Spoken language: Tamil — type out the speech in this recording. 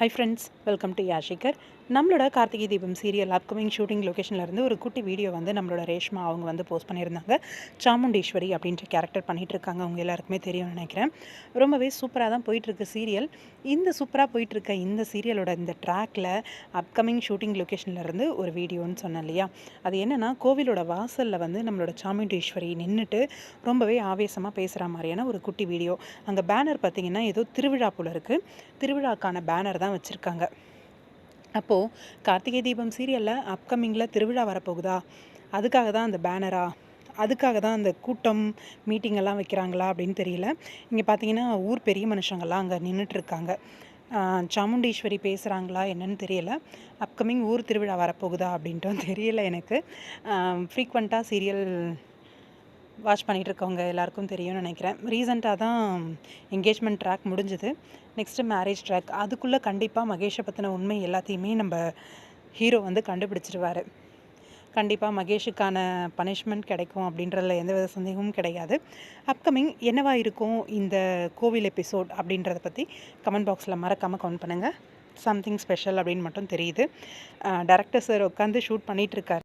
ஹை ஃப்ரெண்ட்ஸ் வெல்கம் டு யாஷிகர் நம்மளோட கார்த்திகை தீபம் சீரியல் அப்கமிங் ஷூட்டிங் லொக்கேஷன்லேருந்து ஒரு குட்டி வீடியோ வந்து நம்மளோட ரேஷ்மா அவங்க வந்து போஸ்ட் பண்ணியிருந்தாங்க. சாமுண்டீஸ்வரி அப்படின்ற கேரக்டர் பண்ணிகிட்டு இருக்காங்க. அவங்க எல்லாருக்குமே தெரியும்னு நினைக்கிறேன். ரொம்பவே சூப்பராக தான் போயிட்டுருக்கு சீரியல் இந்த சூப்பராக போயிட்டுருக்க இந்த சீரியலோட இந்த ட்ராக்கில் அப்கமிங் ஷூட்டிங் லொக்கேஷன்லேருந்து ஒரு வீடியோன்னு சொன்னேன் இல்லையா? அது என்னென்னா கோவிலோட வாசலில் வந்து நம்மளோட சாமுண்டீஸ்வரி நின்றுட்டு ரொம்பவே ஆவேசமாக பேசுகிற மாதிரியான ஒரு குட்டி வீடியோ அங்கே பேனர் பார்த்திங்கன்னா ஏதோ திருவிழா போல் இருக்குது திருவிழாக்கான பேனர் தான் வச்சுருக்காங்க. அப்போது கார்த்திகை தீபம் சீரியலில் அப்கமிங்கில் திருவிழா வரப்போகுதா? அதுக்காக தான் அந்த பேனரா அதுக்காக தான் அந்த கூட்டம் மீட்டிங் எல்லாம் வைக்கிறாங்களா அப்படின்னு தெரியல. இங்கே பார்த்தீங்கன்னா ஊர் பெரிய மனுஷங்கள்லாம் அங்கே நின்றுட்டுருக்காங்க சாமுண்டீஸ்வரி பேசுகிறாங்களா என்னன்னு தெரியல. அப்கமிங் ஊர் திருவிழா வரப்போகுதா அப்படின்ட்டும் தெரியல எனக்கு. ஃப்ரீக்வெண்ட்டாக சீரியல் வாட்ச் பண்ணிகிட்டு இருக்கவங்க எல்லாருக்கும் தெரியும்னு நினைக்கிறேன். ரீசெண்டாக தான் என்கேஜ்மெண்ட் ட்ராக் முடிஞ்சுது. நெக்ஸ்ட்டு மேரேஜ் ட்ராக் அதுக்குள்ளே கண்டிப்பாக மகேஷை பற்றின உண்மை எல்லாத்தையுமே நம்ம ஹீரோ வந்து கண்டுபிடிச்சிருவார். கண்டிப்பாக மகேஷுக்கான பனிஷ்மெண்ட் கிடைக்கும் அப்படின்றதுல எந்த வித சந்தேகமும் கிடையாது. அப்கமிங் என்னவா இருக்கும் இந்த கோவில் எபிசோட் அப்படின்றத பற்றி கமெண்ட் பாக்ஸில் மறக்காமல் கமெண்ட் பண்ணுங்கள் சம்திங் ஸ்பெஷல் அப்படின்னு மட்டும் தெரியுது. டேரக்டர் சார் உட்காந்து ஷூட் பண்ணிகிட்ருக்காரு.